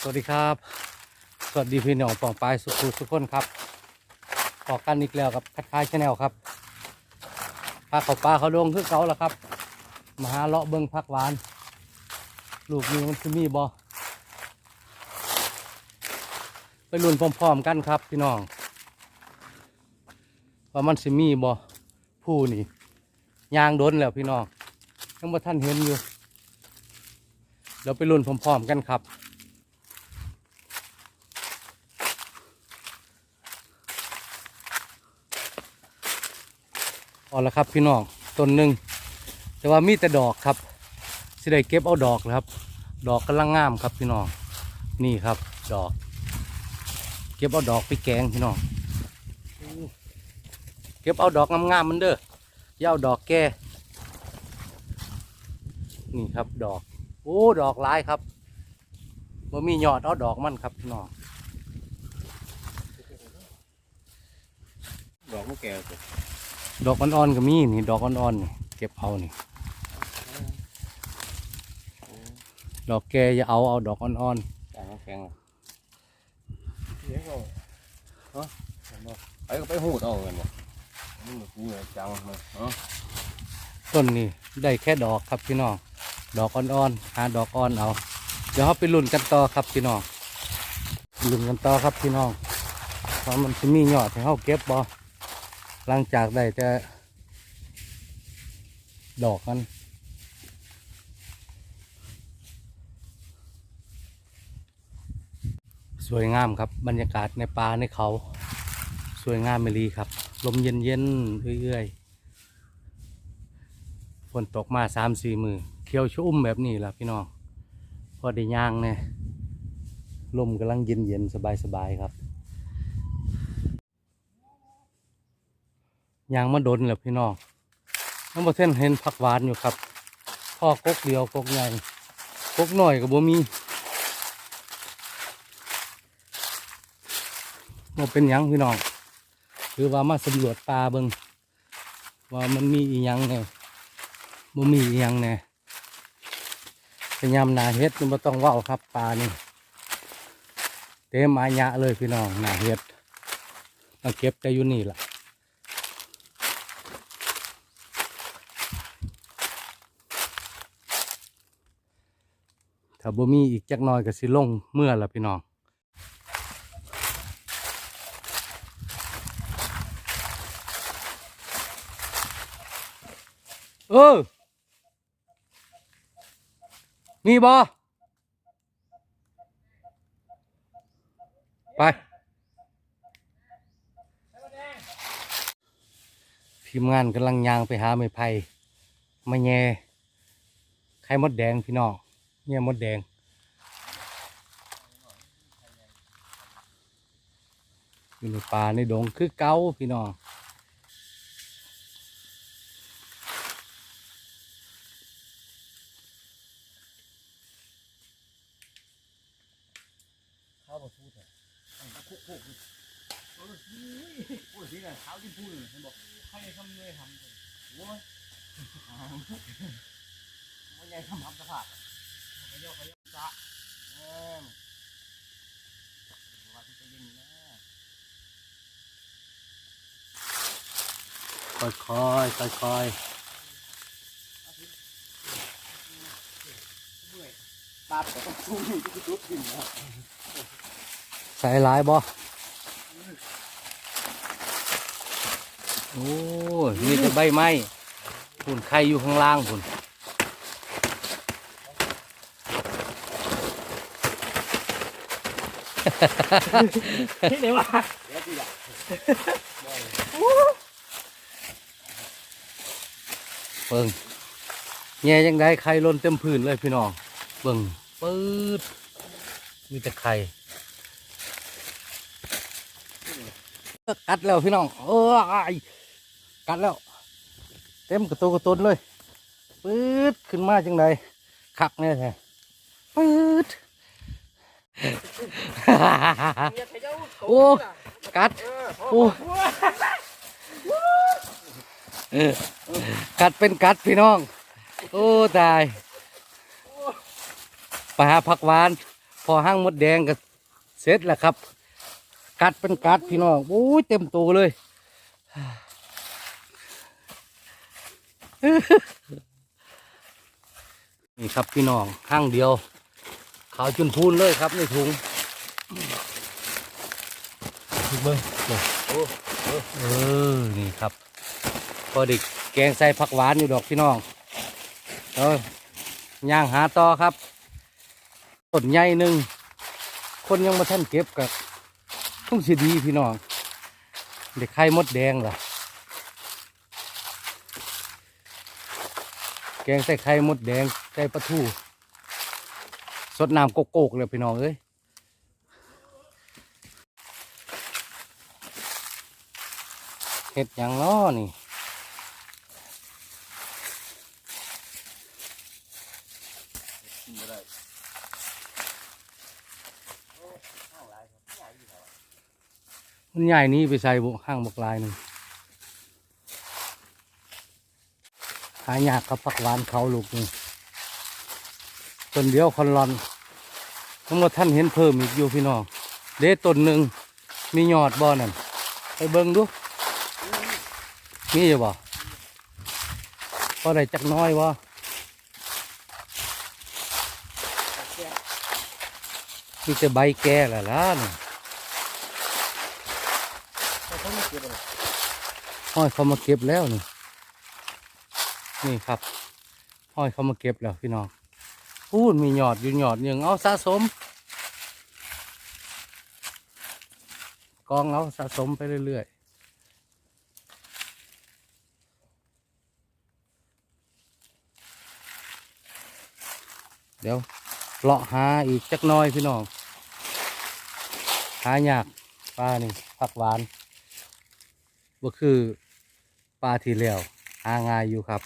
สวัสดีครับ สวัสดีพี่น้องปองปลายสุขุทุกคนครับพอกันอีกแล้วกับคัดคายชาแนลครับปลาเขาปลาเขาลงคือเก่าแล้วครับ มาหาเลาะเบิ้งพักหวาน ลูกนี้มันคือมีบอไปรุ่นพร้อมๆกันครับพี่น้องว่ามันสิมีบอผู้นี่ยางโดนแล้วพี่น้องยังบ่ท่านเห็นอยู่เดี๋ยวไปรุ่นพร้อมๆกันครับ เอาละครับพี่น้องต้นหนึ่งแต่ว่ามีแต่ดอกครับสิได้เก็บเอาดอกนะครับ ดอกกำลังงามครับพี่น้องนี่ครับดอก เก็บเอาดอกไปแกงพี่น้องเก็บเอาดอกงามๆมันเด้อย่าเอาดอกแก่นี่ครับดอกโอ้ดอกหลายครับบ่มียอดเอาดอกมันครับพี่น้องดอกมะแก้วสิ ดอกอ่อนๆก็มีนี่ ดอกอ่อนๆนี่เก็บเอานี่ ดอกแก่อย่าเอาเอาดอกอ่อนจางน้ำแข็งเลยเลี้ยงเอาฮะไปก็ไปหูดเอาเงินบ่มันแบบนี้เลยจังเลยเนาะๆต้นนี่ได้แค่ดอกครับพี่น้องดอกอ่อนๆหาดอกอ่อนเอา เดี๋ยวเราไปลุ้นกันต่อครับพี่น้องลุ้นกันต่อครับพี่น้องว่ามันจะมียอดให้เขาเก็บบ่ หลังจากได้แต่ดอกมันสวยงามครับบรรยากาศในป่าในเขา สวยงามไม่รีครับ ลมเย็นเย็นเรื่อยๆฝนตกมาสามสี่มือเขียวชุ่มแบบนี้ล่ะพี่น้องพอได้ย่างเนี่ยลมกำลังเย็นเย็นสบายสบายๆครับ ยางมาดนแล้วพี่น้องน้องบเส้นเห็นผักหวานอยู่ครับพ่อกกเดียวกกใหญ่กกหน่อยกับบ่มีบ่เป็นยังพี่น้องหรือว่ามาสำรวจป่าเบิงว่ามันมีอีหยังแน่บ่มีอีหยังแน่พยายามนาเฮ็ดนี่บ่ต้องว้าครับปลานี่เต็มอายะเลยพี่น้องนาเฮ็ดต้องเก็บแต่อยู่นี่ละ ถ้าบ่มีอีกจักหน่อยก็สิลงเมื่อละพี่น้องเออ มีบอไป ทีมงานกำลังยางไปหาไม้ไผ่มาแง่ไข่มดแดงพี่น้อง แง่ยมดแดง อยู่ในป่าในดงคือเก้าพี่น้องข้าวบดพูดเหรอคุกคุกโอ้ยโอ้ยสิเนี่ยเท้าที่พูดเลยเห็นบอกใครทำเลยทำเลยโอ้ยมันใหญ่ทำทำสภาพข ย่อขย่อจ้าเออว่าที่จะยิงนะค่อยค่อยค่อยค่อยตาแต่ต้องสู้นี่ที่จุดถึงนะใส่หลายบ่โอ้ยมีแต่ใบไม้ผุนไข่อยู่ข้างล่างผุน ที่ไหนวะเดี๋ยวทีละเบิ่งแง่ยังได้ไข่ล้นเต็มพื้นเลยพี่น้อง เบิ่งปื๊ดมีแต่ไข่กัดแล้วพี่น้องเอ้ยกัดแล้ว เต็มกระตุกกระตุนเลยปื๊ดขึ้นมาจังไดคักแน่แท้ปื๊ด โอ้กัดโอ้กัดเป็นกัดพี่น้อง โอ้ตายปหาผักหวาน พอห้างมดแดงก็เสร็จแล้วครับ กัดเป็นกัดพี่น้องโอ้ยเต็มตัวเลยนี่ครับพี่น้องห้างเดียว ขาวจุนพูนเลยครับในถุงเบิ้งเออ นี่ครับพอดิแกงใส่ผักหวานอยู่ดอกพี่น้องเออย่างหาต่อครับต้นใหญ่หนึ่ง คนยังมาท่านเก็บกับต้องสีดีพี่น้อง เด็กไข่มดแดงล่ะ แกงใส่ไข่มดแดงใส่ปลาทู สดน้ำโกกๆเลยพี่น้องเอ้ยเห็ดยังล้อนี่กิมันใหญ่นี้ไปใส่บุห้างบกลายหนึ่งหายากกับผักหวานเขาลูกนี่ ต้นเดียวคอนรอนทั้งหมดท่านเห็นเพิ่มอีกอยู่พี่น้องเด้ต้นหนึ่งมียอดบ่อนั่นไปเบิ่งดูมีอยู่บ่พอได้จักน้อยวะมีแต่ใบแก่ละล่ะนี่เขาไม่เก็บอะไรห้อยเขามาเก็บแล้วนี่นี่ครับห้อยเขามาเก็บแล้วพี่น้อง พูดมีหยอดอยู่หยอดหนึ่งเอาสะสม กองเอาสะสมไปเรื่อยๆ เดี๋ยวเลาะหาอีกจักน้อยพี่น้อง หายากปลานี่ผักหวานก็คือปลาที่แล้วหาง่ายอยู่ครับ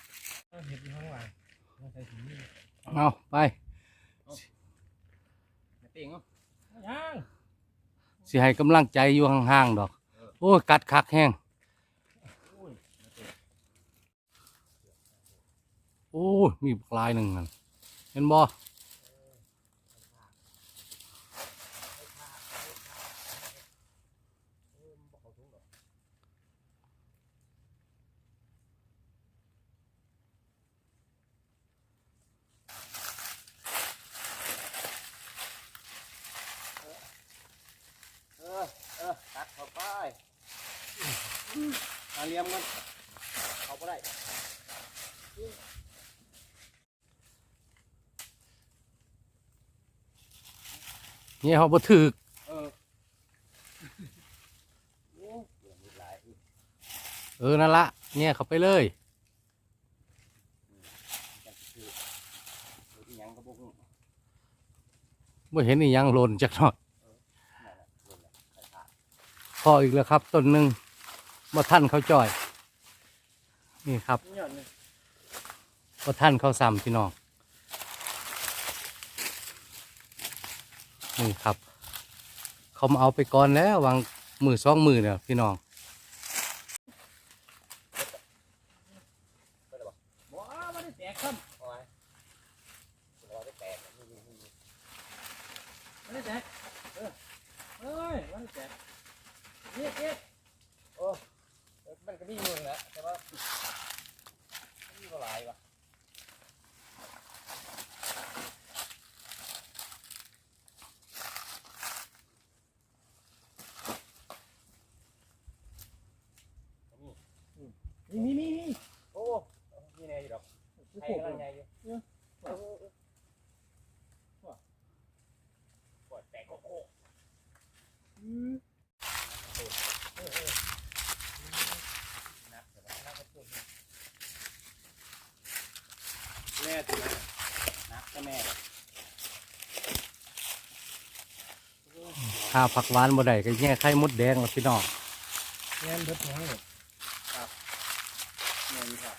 เห็ดอยู่ข้างหลังไม่ใช่ถุงนี่เอาไปไม่เต็งเนาะยังสิให้กำลังใจอยู่ห่างๆดอก โอ้ย กัดคักแห้งโอ้ย มีปลายหนึ่งนั่นเห็นบ่ เออเออตัดเข้าไป เอาเลี้ยมมันเอาไปได้เนี่ยเขาบ่ถือกเออโอ้เลี้ยมมีหลายอีกเออนั่นละเนี่ยเขาไปเลยจังคือเฮ็ดอิหยังก็บ่ฮู้ไม่เห็นอีหยังหล่นจักหน่อยนั่นแหละโดนแล้วใส่ผ้าพออีกแล้วครับต้นหนึ่ง มาท่านเขาจ่อย นี่ครับย้อนนี่มาท่านเขาซ้ำพี่น้อง นี่ครับ เขามาเอาไปก่อนแล้ววางมือสองมือเนี่ยพี่น้องบ่มันแตกซ้ำเอาไว้เราได้แตกนี่นี่นี่ มันได้แตกเออเอ้ยมันได้แตกเย็ดเย็ด โอ้มันก็มีอยู่นั่นแหละแต่ว่ามันมีบ่หลายวะ นี่นี่นี่นี่ โอ้มีแน่อยู่ดอก กู ใคร โขก กำลัง เล ไง ย อยู่ เออ เออเออเออว่าปวดแตกโคก อืม นักแต่ว่านักก็พูดแม่ถึงนักก็แม่ หาผักหวานบ่ได้ก็แย่ไข่มดแดงแล้วพี่น้องแงานเบิดของเลยแม่นี่ครับ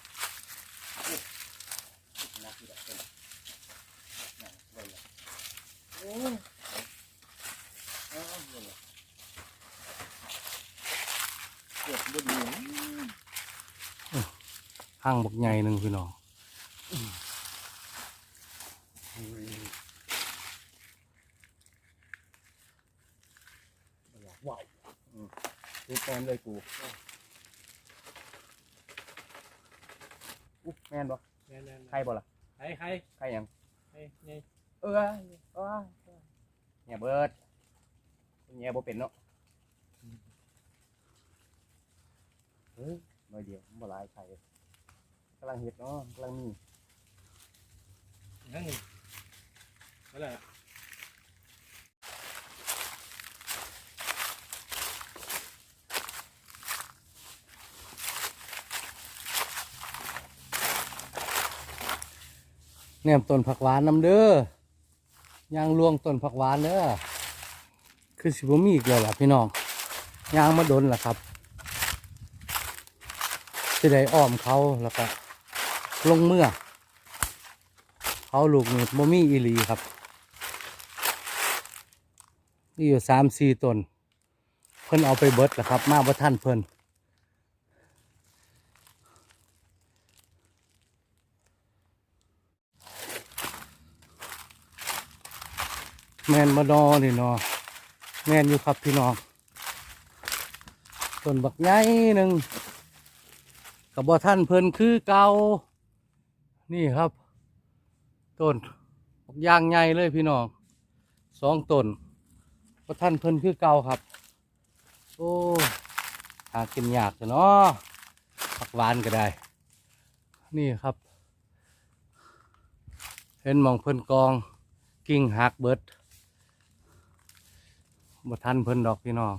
นักที่แน่นเบิ่งเลยโอ้ยเออเบิ่งเลยเกือบบ่ดีห้างบกใหญ่หนึ่งพี่น้อง ว้าวอืมดูแมนเลยกูอุ๊บแมนบ่แม่นแม่นใครบ่ล่ะใครใครใครยังใครนี่เออเออเนี่ยเบิร์ดเนี่ยบ่เป็นเนาะเฮ้ยหน่อยเดียวมันบ่หลายใครกำลังเห็ดเนาะกำลังมีนั่นนี่นั่นแห แนมต้นผักหวานน้ำเด้อย่างลวงต้นผักหวานเด้อคือสิบมีอีกแล้วล่ะพี่น้องย่างมาดนล่ะครับสิได้อ้อมเขาแล้วก็ลงเมื่อ เขาลูกนี่บ่มีอีหลีครับนี่อยู่สามสี่ต้นเพิ่นเอาไปเบิดล่ะครับ มาบ่ท่านเพิ่น แมนมานอนี่เนาะแมนอยู่ครับพี่น้องต้นบักใหญ่หนึ่งกับบ่ท่านเพิ่นคือเก่านี่ครับ ต้นบักยางใหญ่เลยพี่น้องสองต้นบ่ท่านเพิ่นคือเก่าครับ โอ้หากินยากเนาะผักหวานก็ได้ นี่ครับ เห็นมองเพิ่นกอง กิ่งหักเบิด บ่ทันเพิ่นดอกพี่น้อง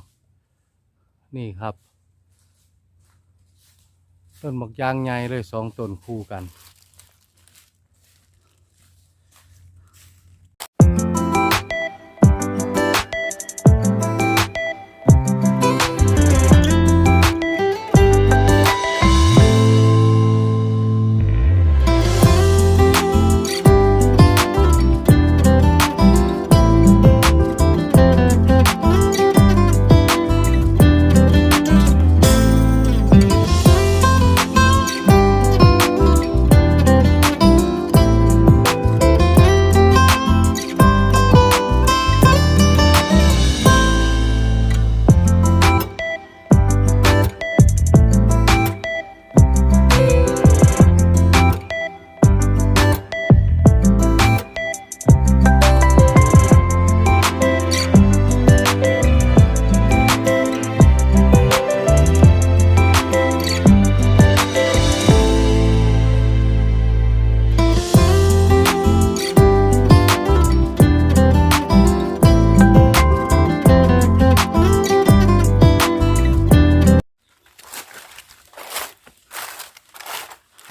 นี่ครับ ต้นหมกยางใหญ่เลยสองต้นคู่กัน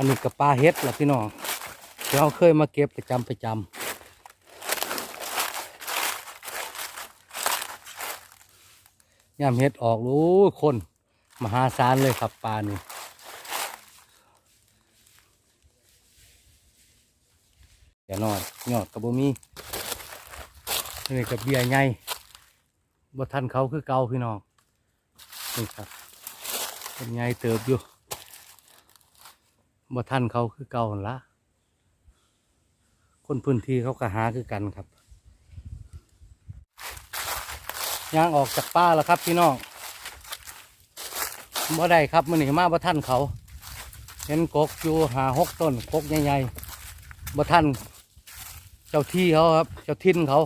อันนี้กับปลาเฮ็ดล่ะพี่น้องเราเคยมาเก็บประจำประจำยามเฮ็ดออกรู้คน มหาศาลเลยครับปลานี่อย่าน้อยยอดกระบมีนี่กับเบียร์ใหญ่บ่ทันเขาคือเก่าพี่น้องนี่ครับเป็นใหญ่เติบอยู่ บ่ทันเขาคือเก่าหั่นละคนพื้นที่เขาก็หาคือกันครับย่างออกจากป่าแล้วครับพี่น้องบ่ได้ครับมันนี่มาบ่ทันเขา เห็นกกอยู่หาหกต้นกกใหญ่ๆบ่ทันเจ้าที่เขาครับ เจ้าทินเขา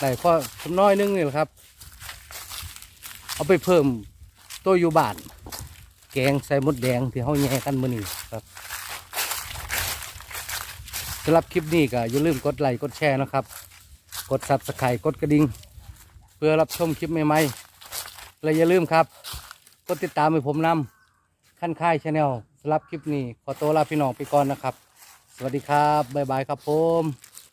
ได้ก็น้อยนึงนี่แหละครับ เอาไปเพิ่มตัวอยู่บ้าน แกงใส่มดแดงที่เขาแย่กันมือนี้ครับสำหรับคลิปนี้ก็อย่าลืมกดไลค์กดแชร์นะครับ กดซับสไครต์กดกระดิ่งเพื่อรับชมคลิปใหม่ๆและอย่าลืมครับ กดติดตามให้ผมนำขั้นค่ายชาแนลสำหรับคลิปนี้ขอตัวลาพี่น้องไปก่อนนะครับ สวัสดีครับบ๊ายบายครับผม